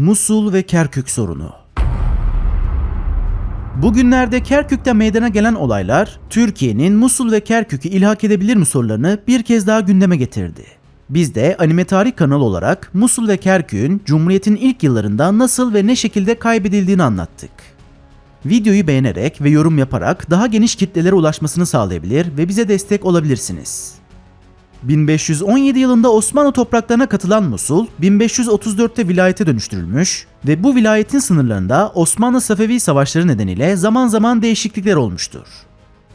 Musul ve Kerkük sorunu. Bugünlerde Kerkük'te meydana gelen olaylar, Türkiye'nin Musul ve Kerkük'ü ilhak edebilir mi sorularını bir kez daha gündeme getirdi. Biz de Anime Tarih kanalı olarak Musul ve Kerkük'ün Cumhuriyet'in ilk yıllarında nasıl ve ne şekilde kaybedildiğini anlattık. Videoyu beğenerek ve yorum yaparak daha geniş kitlelere ulaşmasını sağlayabilir ve bize destek olabilirsiniz. 1517 yılında Osmanlı topraklarına katılan Musul, 1534'te vilayete dönüştürülmüş ve bu vilayetin sınırlarında Osmanlı-Safevi savaşları nedeniyle zaman zaman değişiklikler olmuştur.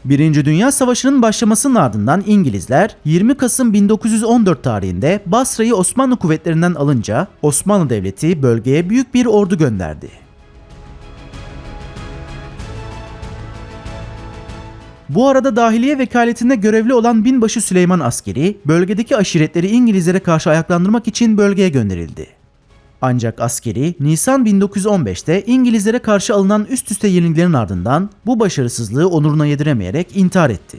Birinci Dünya Savaşı'nın başlamasının ardından İngilizler 20 Kasım 1914 tarihinde Basra'yı Osmanlı kuvvetlerinden alınca Osmanlı Devleti bölgeye büyük bir ordu gönderdi. Bu arada dahiliye vekaletinde görevli olan binbaşı Süleyman askeri bölgedeki aşiretleri İngilizlere karşı ayaklandırmak için bölgeye gönderildi. Ancak askeri Nisan 1915'te İngilizlere karşı alınan üst üste yenilgilerin ardından bu başarısızlığı onuruna yediremeyerek intihar etti.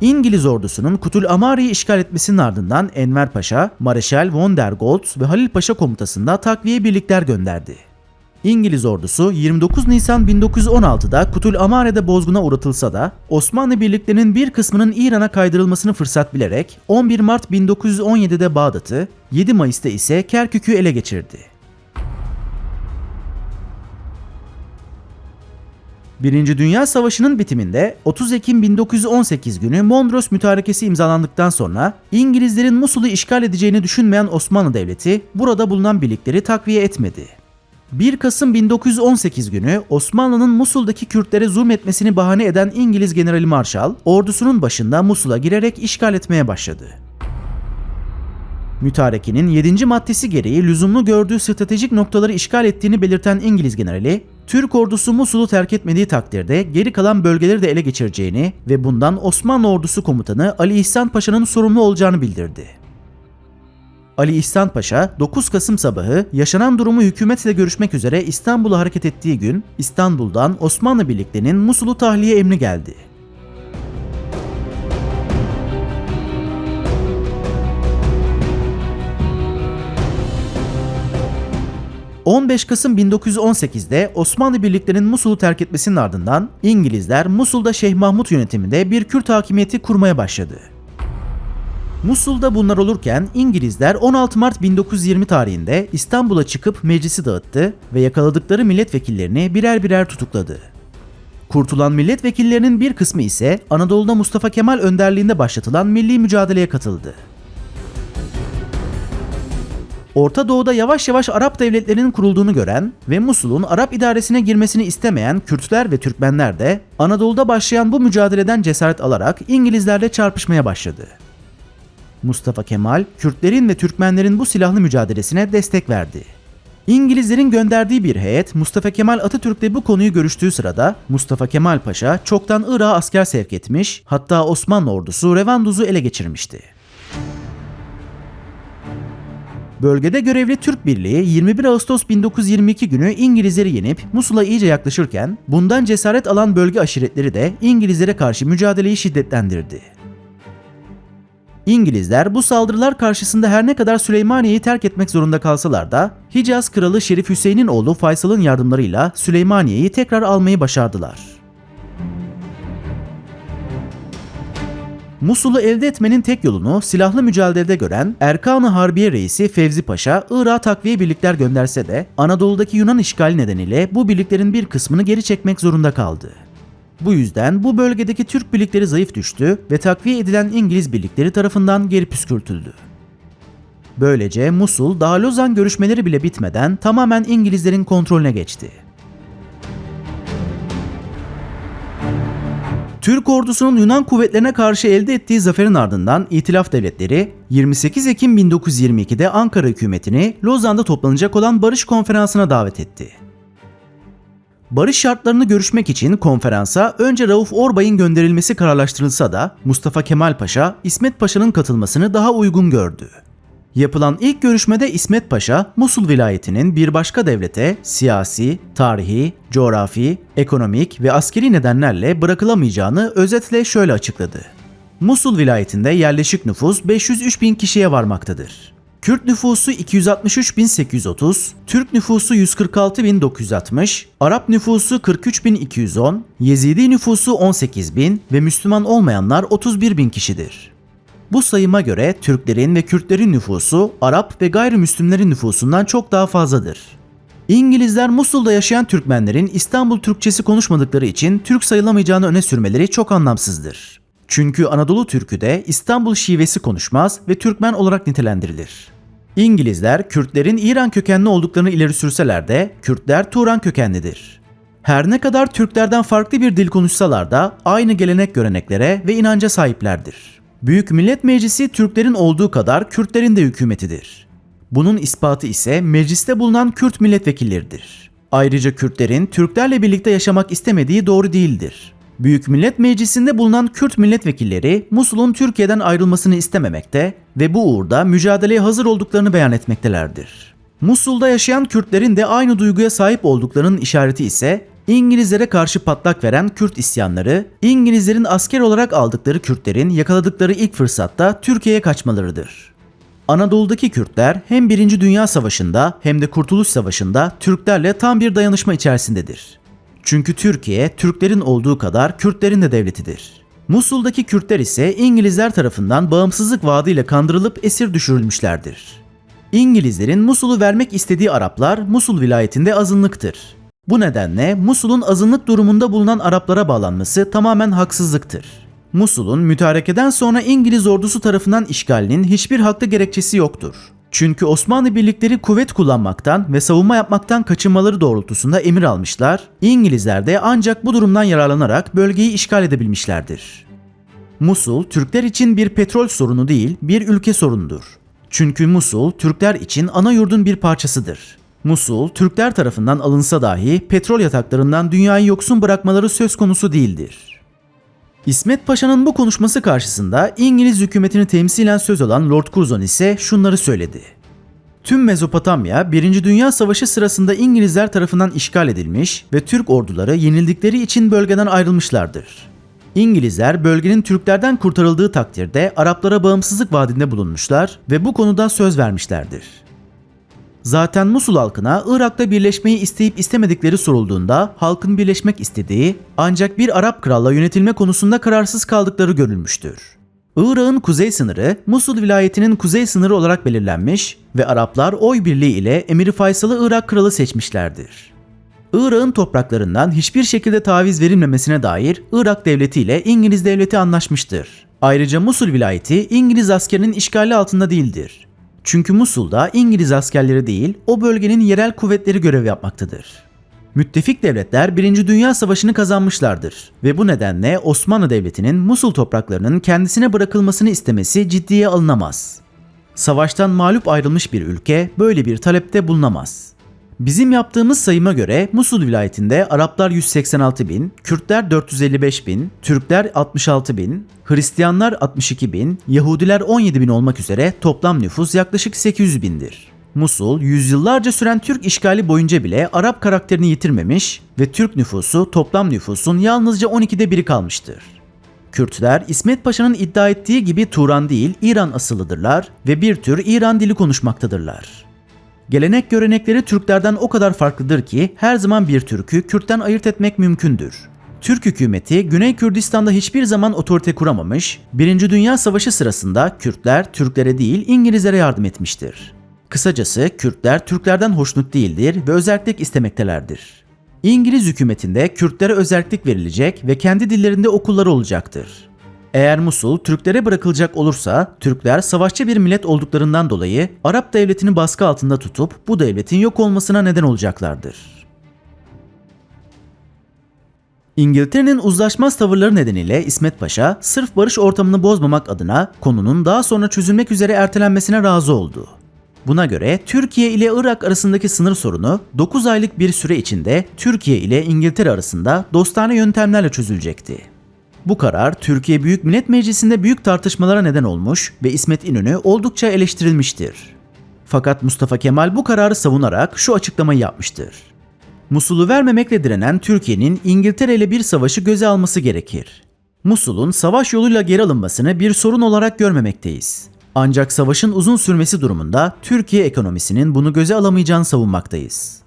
İngiliz ordusunun Kutul Amari'yi işgal etmesinin ardından Enver Paşa, Mareşal von der Goltz ve Halil Paşa komutasında takviye birlikler gönderdi. İngiliz ordusu 29 Nisan 1916'da Kutul Amare'de bozguna uğratılsa da Osmanlı birliklerinin bir kısmının İran'a kaydırılmasını fırsat bilerek 11 Mart 1917'de Bağdat'ı, 7 Mayıs'ta ise Kerkük'ü ele geçirdi. Birinci Dünya Savaşı'nın bitiminde 30 Ekim 1918 günü Mondros Mütarekesi imzalandıktan sonra İngilizlerin Musul'u işgal edeceğini düşünmeyen Osmanlı Devleti burada bulunan birlikleri takviye etmedi. 1 Kasım 1918 günü Osmanlı'nın Musul'daki Kürtlere zulmetmesini bahane eden İngiliz Generali Marshall, ordusunun başında Musul'a girerek işgal etmeye başladı. Mütarekenin 7. maddesi gereği lüzumlu gördüğü stratejik noktaları işgal ettiğini belirten İngiliz generali, Türk ordusu Musul'u terk etmediği takdirde geri kalan bölgeleri de ele geçireceğini ve bundan Osmanlı ordusu komutanı Ali İhsan Paşa'nın sorumlu olacağını bildirdi. Ali İhsan Paşa 9 Kasım sabahı yaşanan durumu hükümetle görüşmek üzere İstanbul'a hareket ettiği gün İstanbul'dan Osmanlı birliklerinin Musul'u tahliye emri geldi. ...15 Kasım 1918'de Osmanlı birliklerinin Musul'u terk etmesinin ardından İngilizler Musul'da Şeyh Mahmut yönetiminde bir Kürt hakimiyeti kurmaya başladı. Musul'da bunlar olurken İngilizler 16 Mart 1920 tarihinde İstanbul'a çıkıp meclisi dağıttı ve yakaladıkları milletvekillerini birer birer tutukladı. Kurtulan milletvekillerinin bir kısmı ise Anadolu'da Mustafa Kemal önderliğinde başlatılan milli mücadeleye katıldı. Orta Doğu'da yavaş yavaş Arap devletlerinin kurulduğunu gören ve Musul'un Arap idaresine girmesini istemeyen Kürtler ve Türkmenler de Anadolu'da başlayan bu mücadeleden cesaret alarak İngilizlerle çarpışmaya başladı. Mustafa Kemal, Kürtlerin ve Türkmenlerin bu silahlı mücadelesine destek verdi. İngilizlerin gönderdiği bir heyet Mustafa Kemal Atatürk'le bu konuyu görüştüğü sırada Mustafa Kemal Paşa çoktan Irak'a asker sevk etmiş, hatta Osmanlı ordusu Revanduz'u ele geçirmişti. Bölgede görevli Türk Birliği 21 Ağustos 1922 günü İngilizleri yenip Musul'a iyice yaklaşırken bundan cesaret alan bölge aşiretleri de İngilizlere karşı mücadeleyi şiddetlendirdi. İngilizler bu saldırılar karşısında her ne kadar Süleymaniye'yi terk etmek zorunda kalsalar da Hicaz Kralı Şerif Hüseyin'in oğlu Faysal'ın yardımlarıyla Süleymaniye'yi tekrar almayı başardılar. Musul'u elde etmenin tek yolunu silahlı mücadelede gören Erkan-ı Harbiye Reisi Fevzi Paşa, Irak'a takviye birlikler gönderse de Anadolu'daki Yunan işgali nedeniyle bu birliklerin bir kısmını geri çekmek zorunda kaldı. Bu yüzden bu bölgedeki Türk birlikleri zayıf düştü ve takviye edilen İngiliz birlikleri tarafından geri püskürtüldü. Böylece Musul daha Lozan görüşmeleri bile bitmeden tamamen İngilizlerin kontrolüne geçti. Türk ordusunun Yunan kuvvetlerine karşı elde ettiği zaferin ardından İtilaf devletleri 28 Ekim 1922'de Ankara hükümetini Lozan'da toplanacak olan barış konferansına davet etti. Barış şartlarını görüşmek için konferansa önce Rauf Orbay'ın gönderilmesi kararlaştırılsa da Mustafa Kemal Paşa, İsmet Paşa'nın katılmasını daha uygun gördü. Yapılan ilk görüşmede İsmet Paşa, Musul vilayetinin bir başka devlete siyasi, tarihi, coğrafi, ekonomik ve askeri nedenlerle bırakılamayacağını özetle şöyle açıkladı. Musul vilayetinde yerleşik nüfus 503 bin kişiye varmaktadır. Kürt nüfusu 263.830, Türk nüfusu 146.960, Arap nüfusu 43.210, Yezidi nüfusu 18.000 ve Müslüman olmayanlar 31.000 kişidir. Bu sayıma göre Türklerin ve Kürtlerin nüfusu Arap ve gayrimüslimlerin nüfusundan çok daha fazladır. İngilizler Musul'da yaşayan Türkmenlerin İstanbul Türkçesi konuşmadıkları için Türk sayılamayacağını öne sürmeleri çok anlamsızdır. Çünkü Anadolu Türkü de İstanbul şivesi konuşmaz ve Türkmen olarak nitelendirilir. İngilizler Kürtlerin İran kökenli olduklarını ileri sürseler de Kürtler Turan kökenlidir. Her ne kadar Türklerden farklı bir dil konuşsalar da aynı gelenek göreneklere ve inanca sahiplerdir. Büyük Millet Meclisi Türklerin olduğu kadar Kürtlerin de hükümetidir. Bunun ispatı ise mecliste bulunan Kürt milletvekilleridir. Ayrıca Kürtlerin Türklerle birlikte yaşamak istemediği doğru değildir. Büyük Millet Meclisi'nde bulunan Kürt milletvekilleri Musul'un Türkiye'den ayrılmasını istememekte ve bu uğurda mücadeleye hazır olduklarını beyan etmektelerdir. Musul'da yaşayan Kürtlerin de aynı duyguya sahip olduklarının işareti ise İngilizlere karşı patlak veren Kürt isyanları, İngilizlerin asker olarak aldıkları Kürtlerin yakaladıkları ilk fırsatta Türkiye'ye kaçmalarıdır. Anadolu'daki Kürtler hem 1. Dünya Savaşı'nda hem de Kurtuluş Savaşı'nda Türklerle tam bir dayanışma içerisindedir. Çünkü Türkiye, Türklerin olduğu kadar Kürtlerin de devletidir. Musul'daki Kürtler ise İngilizler tarafından bağımsızlık vaadiyle kandırılıp esir düşürülmüşlerdir. İngilizlerin Musul'u vermek istediği Araplar Musul vilayetinde azınlıktır. Bu nedenle Musul'un azınlık durumunda bulunan Araplara bağlanması tamamen haksızlıktır. Musul'un mütarekeden sonra İngiliz ordusu tarafından işgalinin hiçbir haklı gerekçesi yoktur. Çünkü Osmanlı birlikleri kuvvet kullanmaktan ve savunma yapmaktan kaçınmaları doğrultusunda emir almışlar, İngilizler de ancak bu durumdan yararlanarak bölgeyi işgal edebilmişlerdir. Musul, Türkler için bir petrol sorunu değil, bir ülke sorunudur. Çünkü Musul, Türkler için ana yurdun bir parçasıdır. Musul, Türkler tarafından alınsa dahi petrol yataklarından dünyayı yoksun bırakmaları söz konusu değildir. İsmet Paşa'nın bu konuşması karşısında İngiliz hükümetini temsilen söz alan Lord Curzon ise şunları söyledi. Tüm Mezopotamya 1. Dünya Savaşı sırasında İngilizler tarafından işgal edilmiş ve Türk orduları yenildikleri için bölgeden ayrılmışlardır. İngilizler bölgenin Türklerden kurtarıldığı takdirde Araplara bağımsızlık vaadinde bulunmuşlar ve bu konuda söz vermişlerdir. Zaten Musul halkına Irak'ta birleşmeyi isteyip istemedikleri sorulduğunda halkın birleşmek istediği ancak bir Arap kralla yönetilme konusunda kararsız kaldıkları görülmüştür. Irak'ın kuzey sınırı Musul vilayetinin kuzey sınırı olarak belirlenmiş ve Araplar oy birliği ile Emir Faysal'ı Irak kralı seçmişlerdir. Irak'ın topraklarından hiçbir şekilde taviz verilmemesine dair Irak devleti ile İngiliz devleti anlaşmıştır. Ayrıca Musul vilayeti İngiliz askerinin işgali altında değildir. Çünkü Musul'da İngiliz askerleri değil, o bölgenin yerel kuvvetleri görev yapmaktadır. Müttefik devletler 1. Dünya Savaşı'nı kazanmışlardır ve bu nedenle Osmanlı Devleti'nin Musul topraklarının kendisine bırakılmasını istemesi ciddiye alınamaz. Savaştan mağlup ayrılmış bir ülke böyle bir talepte bulunamaz. Bizim yaptığımız sayıma göre Musul vilayetinde Araplar 186 bin, Kürtler 455 bin, Türkler 66 bin, Hristiyanlar 62 bin, Yahudiler 17 bin olmak üzere toplam nüfus yaklaşık 800 bindir. Musul, yüzyıllarca süren Türk işgali boyunca bile Arap karakterini yitirmemiş ve Türk nüfusu toplam nüfusun yalnızca 12'de biri kalmıştır. Kürtler İsmet Paşa'nın iddia ettiği gibi Turan değil İran asıllıdırlar ve bir tür İran dili konuşmaktadırlar. Gelenek görenekleri Türklerden o kadar farklıdır ki her zaman bir Türk'ü Kürt'ten ayırt etmek mümkündür. Türk hükümeti Güney Kürdistan'da hiçbir zaman otorite kuramamış, Birinci Dünya Savaşı sırasında Kürtler Türklere değil İngilizlere yardım etmiştir. Kısacası Kürtler Türklerden hoşnut değildir ve özellik istemektelerdir. İngiliz hükümetinde Kürtlere özellik verilecek ve kendi dillerinde okulları olacaktır. Eğer Musul Türklere bırakılacak olursa Türkler savaşçı bir millet olduklarından dolayı Arap devletini baskı altında tutup bu devletin yok olmasına neden olacaklardır. İngiltere'nin uzlaşmaz tavırları nedeniyle İsmet Paşa sırf barış ortamını bozmamak adına konunun daha sonra çözülmek üzere ertelenmesine razı oldu. Buna göre Türkiye ile Irak arasındaki sınır sorunu 9 aylık bir süre içinde Türkiye ile İngiltere arasında dostane yöntemlerle çözülecekti. Bu karar Türkiye Büyük Millet Meclisi'nde büyük tartışmalara neden olmuş ve İsmet İnönü oldukça eleştirilmiştir. Fakat Mustafa Kemal bu kararı savunarak şu açıklamayı yapmıştır. Musul'u vermemekle direnen Türkiye'nin İngiltere ile bir savaşı göze alması gerekir. Musul'un savaş yoluyla geri alınmasını bir sorun olarak görmemekteyiz. Ancak savaşın uzun sürmesi durumunda Türkiye ekonomisinin bunu göze alamayacağını savunmaktayız.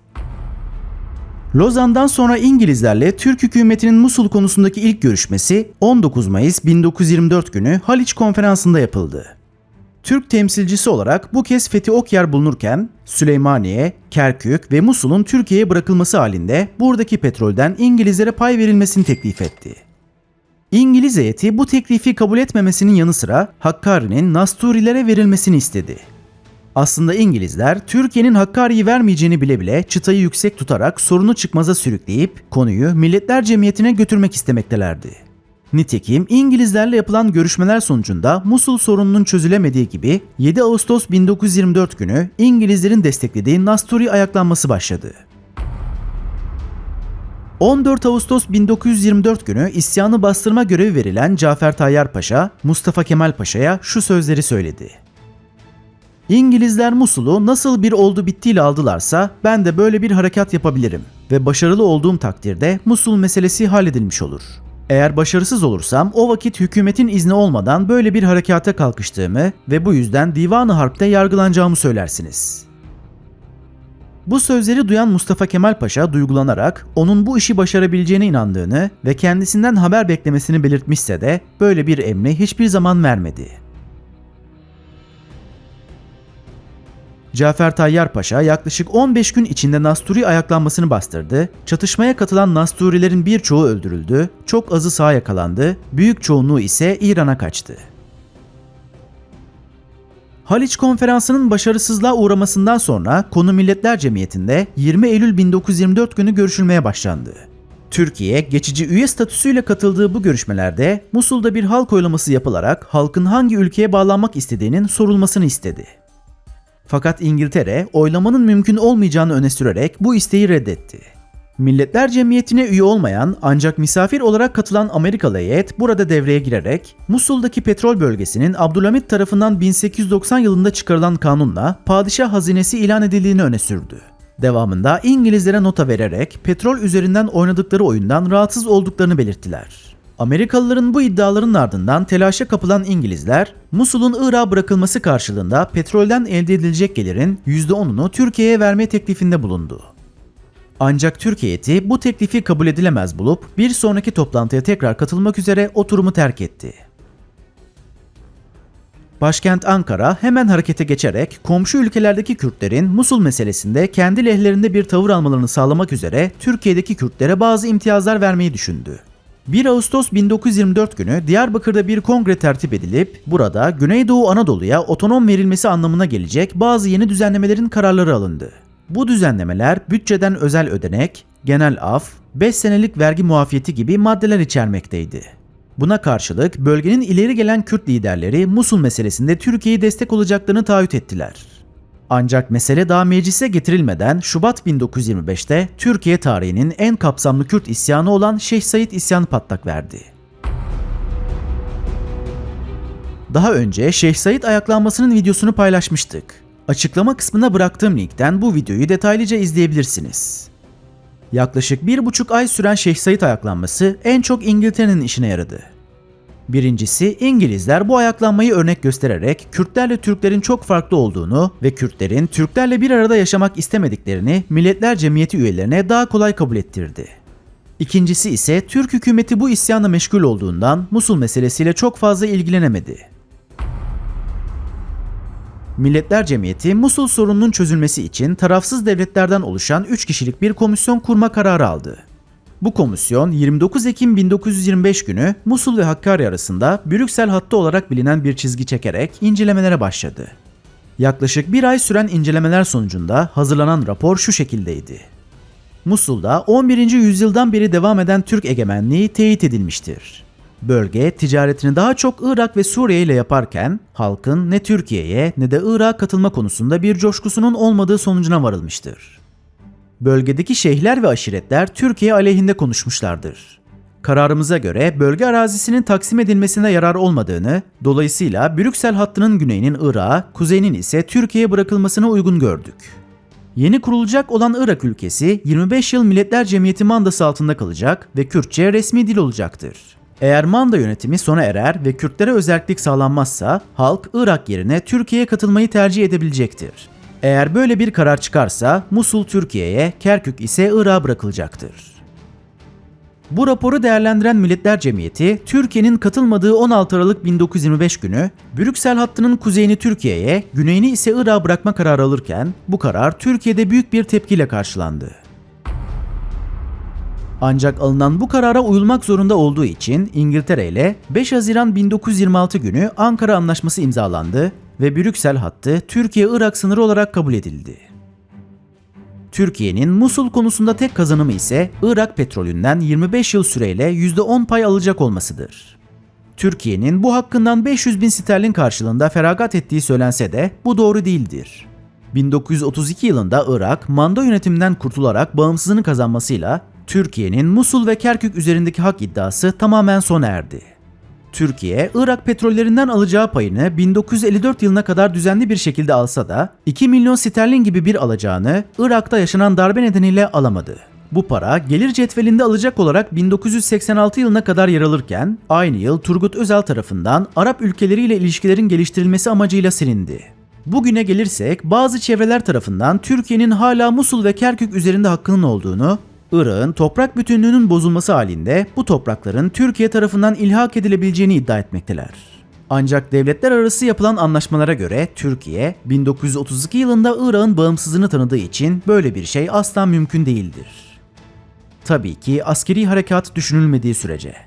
Lozan'dan sonra İngilizlerle Türk hükümetinin Musul konusundaki ilk görüşmesi 19 Mayıs 1924 günü Haliç Konferansı'nda yapıldı. Türk temsilcisi olarak bu kez Fethi Okyar bulunurken Süleymaniye, Kerkük ve Musul'un Türkiye'ye bırakılması halinde buradaki petrolden İngilizlere pay verilmesini teklif etti. İngiliz heyeti bu teklifi kabul etmemesinin yanı sıra Hakkari'nin Nasturilere verilmesini istedi. Aslında İngilizler Türkiye'nin Hakkari'yi vermeyeceğini bile bile çıtayı yüksek tutarak sorunu çıkmaza sürükleyip konuyu Milletler Cemiyeti'ne götürmek istemektelerdi. Nitekim İngilizlerle yapılan görüşmeler sonucunda Musul sorununun çözülemediği gibi 7 Ağustos 1924 günü İngilizlerin desteklediği Nasturi ayaklanması başladı. 14 Ağustos 1924 günü isyanı bastırma görevi verilen Cafer Tayyar Paşa, Mustafa Kemal Paşa'ya şu sözleri söyledi. İngilizler Musul'u nasıl bir oldu bittiyle aldılarsa ben de böyle bir harekat yapabilirim ve başarılı olduğum takdirde Musul meselesi halledilmiş olur. Eğer başarısız olursam o vakit hükümetin izni olmadan böyle bir harekata kalkıştığımı ve bu yüzden Divan-ı Harp'te yargılanacağımı söylersiniz. Bu sözleri duyan Mustafa Kemal Paşa duygulanarak onun bu işi başarabileceğine inandığını ve kendisinden haber beklemesini belirtmişse de böyle bir emri hiçbir zaman vermedi. Cafer Tayyar Paşa yaklaşık 15 gün içinde Nasturi ayaklanmasını bastırdı. Çatışmaya katılan Nasturilerin birçoğu öldürüldü, çok azı sağ yakalandı, büyük çoğunluğu ise İran'a kaçtı. Haliç Konferansı'nın başarısızlığa uğramasından sonra konu Milletler Cemiyeti'nde 20 Eylül 1924 günü görüşülmeye başlandı. Türkiye geçici üye statüsüyle katıldığı bu görüşmelerde Musul'da bir halk oylaması yapılarak halkın hangi ülkeye bağlanmak istediğinin sorulmasını istedi. Fakat İngiltere oylamanın mümkün olmayacağını öne sürerek bu isteği reddetti. Milletler Cemiyeti'ne üye olmayan ancak misafir olarak katılan Amerikalı heyet burada devreye girerek Musul'daki petrol bölgesinin Abdülhamit tarafından 1890 yılında çıkarılan kanunla padişah hazinesi ilan edildiğini öne sürdü. Devamında İngilizlere nota vererek petrol üzerinden oynadıkları oyundan rahatsız olduklarını belirttiler. Amerikalıların bu iddiaların ardından telaşa kapılan İngilizler, Musul'un Irak'a bırakılması karşılığında petrolden elde edilecek gelirin %10'unu Türkiye'ye verme teklifinde bulundu. Ancak Türk heyeti bu teklifi kabul edilemez bulup bir sonraki toplantıya tekrar katılmak üzere oturumu terk etti. Başkent Ankara hemen harekete geçerek komşu ülkelerdeki Kürtlerin Musul meselesinde kendi lehlerinde bir tavır almalarını sağlamak üzere Türkiye'deki Kürtlere bazı imtiyazlar vermeyi düşündü. 1 Ağustos 1924 günü Diyarbakır'da bir kongre tertip edilip burada Güneydoğu Anadolu'ya otonom verilmesi anlamına gelecek bazı yeni düzenlemelerin kararları alındı. Bu düzenlemeler bütçeden özel ödenek, genel af, 5 senelik vergi muafiyeti gibi maddeler içermekteydi. Buna karşılık bölgenin ileri gelen Kürt liderleri Musul meselesinde Türkiye'ye destek olacaklarını taahhüt ettiler. Ancak mesele daha meclise getirilmeden Şubat 1925'te Türkiye tarihinin en kapsamlı Kürt isyanı olan Şeyh Said isyanı patlak verdi. Daha önce Şeyh Said ayaklanmasının videosunu paylaşmıştık. Açıklama kısmına bıraktığım linkten bu videoyu detaylıca izleyebilirsiniz. Yaklaşık bir buçuk ay süren Şeyh Said ayaklanması en çok İngiltere'nin işine yaradı. Birincisi İngilizler bu ayaklanmayı örnek göstererek Kürtlerle Türklerin çok farklı olduğunu ve Kürtlerin Türklerle bir arada yaşamak istemediklerini Milletler Cemiyeti üyelerine daha kolay kabul ettirdi. İkincisi ise Türk hükümeti bu isyanla meşgul olduğundan Musul meselesiyle çok fazla ilgilenemedi. Milletler Cemiyeti Musul sorununun çözülmesi için tarafsız devletlerden oluşan 3 kişilik bir komisyon kurma kararı aldı. Bu komisyon 29 Ekim 1925 günü Musul ve Hakkari arasında Brüksel hattı olarak bilinen bir çizgi çekerek incelemelere başladı. Yaklaşık bir ay süren incelemeler sonucunda hazırlanan rapor şu şekildeydi. Musul'da 11. yüzyıldan beri devam eden Türk egemenliği teyit edilmiştir. Bölge ticaretini daha çok Irak ve Suriye ile yaparken halkın ne Türkiye'ye ne de Irak'a katılma konusunda bir coşkusunun olmadığı sonucuna varılmıştır. Bölgedeki şeyhler ve aşiretler Türkiye aleyhinde konuşmuşlardır. Kararımıza göre bölge arazisinin taksim edilmesine yarar olmadığını, dolayısıyla Brüksel hattının güneyinin Irak'a, kuzeyinin ise Türkiye'ye bırakılmasına uygun gördük. Yeni kurulacak olan Irak ülkesi 25 yıl Milletler Cemiyeti mandası altında kalacak ve Kürtçe resmi dil olacaktır. Eğer manda yönetimi sona erer ve Kürtlere özellik sağlanmazsa halk Irak yerine Türkiye'ye katılmayı tercih edebilecektir. Eğer böyle bir karar çıkarsa Musul Türkiye'ye, Kerkük ise Irak'a bırakılacaktır. Bu raporu değerlendiren Milletler Cemiyeti, Türkiye'nin katılmadığı 16 Aralık 1925 günü Brüksel hattının kuzeyini Türkiye'ye, güneyini ise Irak'a bırakma kararı alırken bu karar Türkiye'de büyük bir tepkiyle karşılandı. Ancak alınan bu karara uyulmak zorunda olduğu için İngiltere ile 5 Haziran 1926 günü Ankara Anlaşması imzalandı ve Brüksel hattı Türkiye-Irak sınırı olarak kabul edildi. Türkiye'nin Musul konusunda tek kazanımı ise Irak petrolünden 25 yıl süreyle %10 pay alacak olmasıdır. Türkiye'nin bu hakkından 500 bin sterlin karşılığında feragat ettiği söylense de bu doğru değildir. 1932 yılında Irak, manda yönetiminden kurtularak bağımsızlığını kazanmasıyla Türkiye'nin Musul ve Kerkük üzerindeki hak iddiası tamamen sona erdi. Türkiye, Irak petrollerinden alacağı payını 1954 yılına kadar düzenli bir şekilde alsa da 2 milyon sterlin gibi bir alacağını Irak'ta yaşanan darbe nedeniyle alamadı. Bu para gelir cetvelinde alacak olarak 1986 yılına kadar yer alırken aynı yıl Turgut Özal tarafından Arap ülkeleriyle ilişkilerin geliştirilmesi amacıyla silindi. Bugüne gelirsek bazı çevreler tarafından Türkiye'nin hala Musul ve Kerkük üzerinde hakkının olduğunu, Irak'ın toprak bütünlüğünün bozulması halinde bu toprakların Türkiye tarafından ilhak edilebileceğini iddia etmekteler. Ancak devletler arası yapılan anlaşmalara göre Türkiye 1932 yılında Irak'ın bağımsızlığını tanıdığı için böyle bir şey asla mümkün değildir. Tabii ki askeri harekat düşünülmediği sürece.